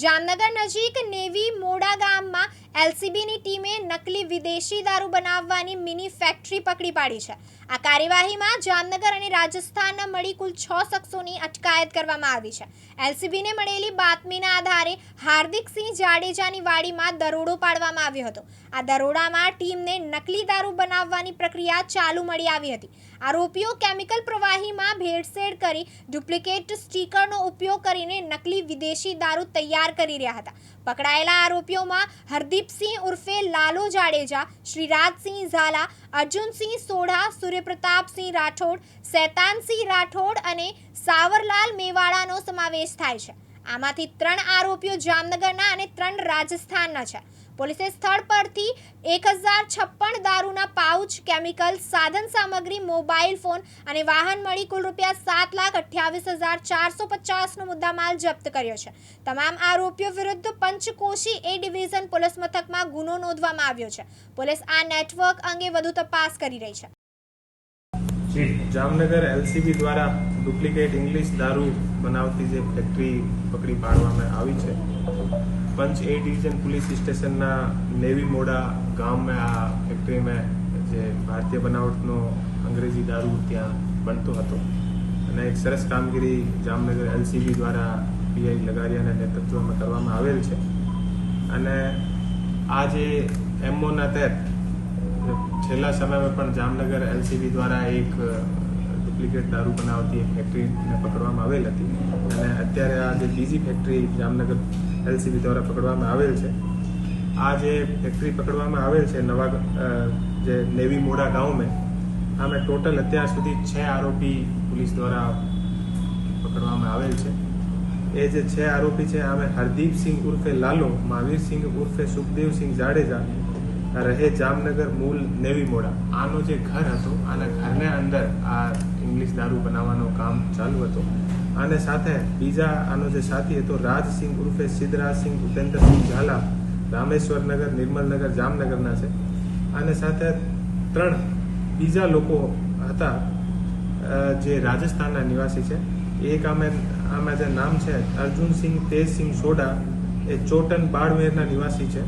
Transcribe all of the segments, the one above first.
જામનગર નજીક નેવી મોડા ગામમાં એલસીબીની ટીમે નકલી વિદેશી દારૂ બનાવવાની મિની ફેક્ટરી પકડી પાડી છે. આ કાર્યવાહીમાં જામનગર અને રાજસ્થાનના મળી કુલ છ શખ્સોની અટકાયત કરવામાં આવી છે. એલસીબીને મળેલી બાતમીના આધારે હાર્દિકસિંહ જાડેજાની વાડીમાં દરોડો પાડવામાં આવ્યો હતો. આ દરોડામાં ટીમને નકલી દારૂ બનાવવાની પ્રક્રિયા ચાલુ મળી આવી હતી. આરોપીઓ કેમિકલ પ્રવાહીમાં ભેળસેળ કરી ડુપ્લિકેટ સ્ટીકરનો ઉપયોગ કરીને નકલી વિદેશી દારૂ તૈયાર કરી રહ્યા હતા. પકડાયેલા આરોપીઓમાં હરદીપસિંહ ઉર્ફે લાલો જાડેજા, શ્રીરાજસિંહ ઝાલા, અર્જુનસિંહ સોઢા, સૂર્યપ્રતાપસિંહ રાઠોડ, શૈતાનસિંહ રાઠોડ અને સાવરલાલ મેવાડાનો સમાવેશ થાય છે. આમાંથી ત્રણ આરોપીઓ જામનગરના અને ત્રણ રાજસ્થાનના છે. પોલીસે સ્થળ પરથી એક હજાર છપ્પન દારૂના પાઉચ, કેમિકલ, સાધન સામગ્રી, મોબાઈલ ફોન અને વાહન મળી કુલ રૂપિયા સાત લાખ અઠ્યાવીસ હજાર ચારસો પચાસનો મુદ્દામાલ જપ્ત કર્યો છે. તમામ આરોપીઓ વિરુદ્ધ પંચકોશી એ ડિવિઝન પોલીસ મથકમાં ગુનો નોંધવામાં આવ્યો છે. પોલીસ આ નેટવર્ક અંગે વધુ તપાસ કરી રહી છે. જામનગર એલસીબી દ્વારા ડુપ્લિકેટ ઇંગ્લિશ દારૂ બનાવતી જે ફેક્ટરી પકડી પાડવામાં આવી છે પંચ એ ડિવિઝન પોલીસ સ્ટેશનના નેવી મોડા ગામમાં આ ફેક્ટરીમાં જે ભારતીય બનાવટનો અંગ્રેજી દારૂ ત્યાં બનતો હતો. અને એક સરસ કામગીરી જામનગર એલસીબી દ્વારા પીઆઈ લગારિયાના નેતૃત્વમાં કરવામાં આવેલ છે. અને આ જે એમઓના તહેત છેલ્લા સમયમાં પણ જામનગર એલસીબી દ્વારા એક ડુપ્લિકેટ દારૂ બનાવતી એક ફેક્ટરીને પકડવામાં આવેલ હતી. અને અત્યારે આ જે બીજી ફેક્ટરી જામનગર એલસીબી દ્વારા પકડવામાં આવેલ છે. આ જે ફેક્ટરી પકડવામાં આવેલ છે, નવા જે નેવી મોડા ગાંવમાં, આમે ટોટલ અત્યાર સુધી છ આરોપી પોલીસ દ્વારા પકડવામાં આવેલ છે. એ જે છ આરોપી છે, આમે હરદીપસિંહ ઉર્ફે લાલો મહાવીરસિંહ ઉર્ફે સુખદેવસિંહ જાડેજા, રહે જામનગર મૂલ નેવી મોડા. આનો જે ઘર હતો, આના ઘરને અંદર આ ઇંગ્લિશ દારૂ બનાવવાનું કામ ચાલુ હતું. અને સાથે બીજા આનો જે સાથી હતો, રાજસિંહ ઉર્ફે સિદ્ધરાજસિંહ ભૂપેન્દ્રસિંહ ઝાલા, રામેશ્વરનગર, નિર્મલનગર, જામનગરના છે. અને સાથે ત્રણ બીજા લોકો હતા જે રાજસ્થાનના નિવાસી છે. એક આમે, આમાં જે નામ છે અર્જુનસિંહ તેજસિંહ સોડા, એ ચોટન બાળમેરના નિવાસી છે.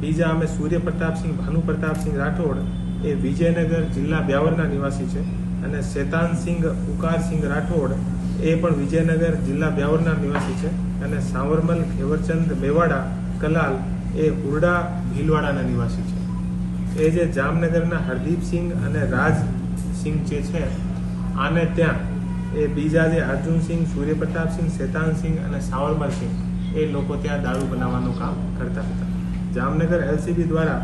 બીજા અમે સૂર્ય પ્રતાપસિંહ ભાનુ પ્રતાપસિંહ રાઠોડ, એ વિજયનગર જિલ્લા બ્યાવરના નિવાસી છે. અને શેતાનસિંહ, ઉકારસિંહ રાઠોડ એ પણ વિજયનગર જિલ્લા બ્યાવરના નિવાસી છે અને સાંવરમલ, ખેવરચંદ, મેવાડા, કલાલ એ હુરડા, ભીલવાડાના નિવાસી છે. એ જે જામનગરના હરદીપસિંહ અને રાજસિંહ જે છે, આને ત્યાં એ બીજા જે અર્જુનસિંહ સૂર્યપ્રતાપસિંહ શેતાનસિંહ અને સાવરમલસિંહ એ લોકો ત્યાં દારૂ બનાવવાનું કામ કરતા હતા. જામનગર એલસીબી દ્વારા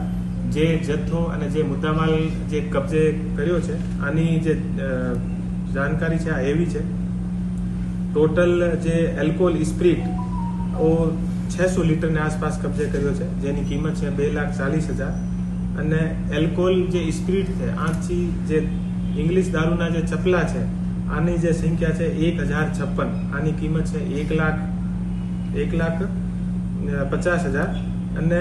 જે જથ્થો અને જે મુદ્દામાલ જે કબજે કર્યો છે, આની જે જાણકારી છે, આ એવી છે ટોટલ જે એલ્કોહોલ સ્પ્રિટ ઓ છસો લીટરની આસપાસ કબજે કર્યો છે, જેની કિંમત છે બે લાખ ચાલીસ હજાર. અને એલ્કોહોલ જે સ્પ્રિટ છે, આથી જે ઇંગ્લિશ દારૂના જે ચપલા છે, આની જે સંખ્યા છે એક હજાર છપ્પન. આની કિંમત છે એક લાખ એક લાખ પચાસ હજાર. અને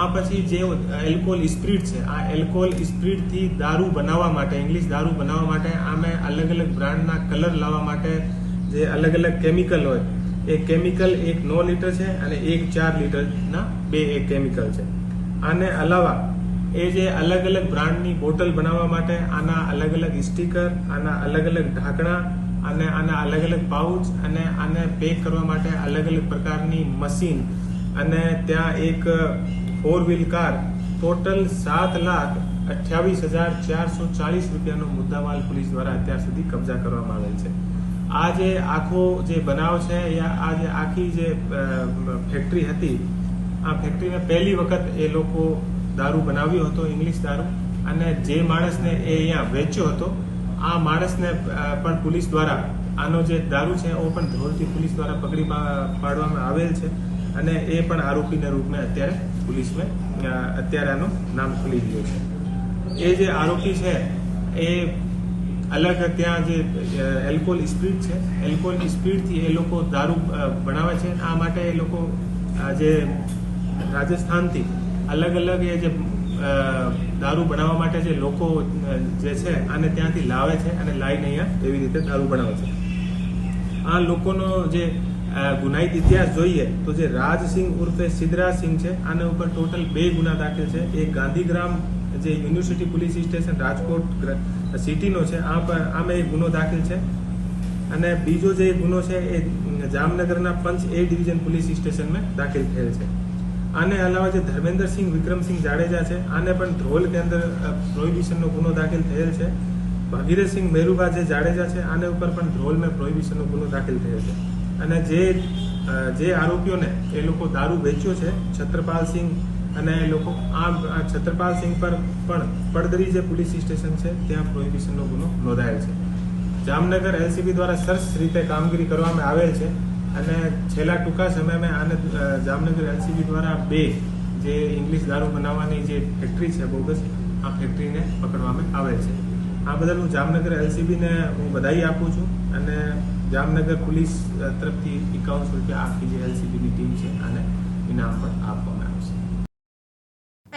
આ પછી જે એલ્કોહોલ સ્પ્રિટ છે, આ એલ્કોહોલ સ્પ્રિટથી દારૂ બનાવવા માટે ઇંગ્લિશ દારૂ બનાવવા માટે, આમે અલગ અલગ બ્રાન્ડના કલર લાવવા માટે જે અલગ અલગ કેમિકલ હોય, એ કેમિકલ એક નો લીટર છે અને એક ચાર લીટરના બે એક કેમિકલ છે. આને અલાવા, એ જે અલગ અલગ બ્રાન્ડની બોટલ બનાવવા માટે આના અલગ અલગ સ્ટીકર આના અલગ અલગ ઢાંકણા, અને આના અલગ અલગ પાઉચ અને આને પેક કરવા માટે અલગ અલગ પ્રકારની મશીન અને ત્યાં એક ફોર વ્હીલ કાર ટોટલ સાત લાખ અઠ્યાવીસ હજાર ચારસો ચાલીસ રૂપિયાનો મુદ્દામાલ પોલીસ દ્વારા અત્યાર સુધી કબજા કરવામાં આવેલ છે. આ જે આખો જે બનાવ છે આ જે આખી જે ફેક્ટરી હતી, આ ફેક્ટરીને પહેલી વખત એ લોકો દારૂ બનાવ્યો હતો, ઇંગ્લિશ દારૂ. અને જે માણસને એ અહીંયા વેચ્યો હતો, આ માણસને પણ પોલીસ દ્વારા આનો જે દારૂ છે એ પણ ધોરથી પોલીસ દ્વારા પકડી પાડવામાં આવેલ છે. અને એ પણ આરોપીના રૂપે અત્યારે પોલીસમાં અત્યારે આનું નામ ખુલી ગયું છે. એ જે આરોપી છે, એ અલગ ત્યાં જે એલ્કોહોલ સ્પીડ છે એલ્કોહોલ સ્પીડથી એ લોકો દારૂ બનાવે છે આ માટે એ લોકો જે રાજસ્થાનથી અલગ અલગ એ જે દારૂ બનાવવા માટે જે લોકો જે છે આને ત્યાંથી લાવે છે અને લાવીને અહીંયા એવી રીતે દારૂ બનાવે છે. આ લોકોનો જે ગુનાહિત ઇતિહાસ જોઈએ તો જે રાજસિંહ ઉર્ફે સિદ્ધરાજસિંહ છે, આના ઉપર ટોટલ બે ગુના દાખલ છે. એક ગાંધીગ્રામ જે યુનિવર્સિટી પોલીસ સ્ટેશન રાજકોટ સિટીનો છે, આ આમે એક ગુનો દાખલ છે. અને બીજો જે ગુનો છે, એ જામનગરના પંચ એ ડિવિઝન પોલીસ સ્ટેશનમાં દાખલ થયેલ છે. આને અલાવા જે ધર્મેન્દ્રસિંહ વિક્રમસિંહ જાડેજા છે, આને પણ ધ્રોલ કે અંદર પ્રોહિબિશનનો ગુનો દાખલ થયેલ છે. ભગીરથસિંહ મેરુભા જે જાડેજા છે, આને ઉપર પણ ધ્રોલમાં પ્રોહિબિશનનો ગુનો દાખલ થયો છે. અને જે જે આરોપીઓને એ લોકો દારૂ વેચ્યો છે, છત્રપાલસિંહ અને લોકો આ આ છત્રપાલસિંહ પર પણ પડદરી જે પોલીસ સ્ટેશન છે, ત્યાં પ્રોહિબિશનનો ગુનો નોંધાયેલ છે. જામનગર એલસીબી દ્વારા સરસ રીતે કામગીરી કરવામાં આવેલ છે અને છેલ્લા ટૂંકા સમયમાં આને જામનગર એલસીબી દ્વારા બે જે ઇંગ્લિશ દારૂ બનાવવાની જે ફેક્ટરી છે, બોગસ, આ ફેક્ટરીને પકડવામાં આવેલ છે. આ બદલ હું જામનગર એલસીબીને હું બધાઈ આપું છું અને જામનગર પોલીસ તરફથી એકાવનસો રૂપિયા આખી જે એલસીબીની ટીમ છે, આને ઇનામ પણ આપવામાં આવશે.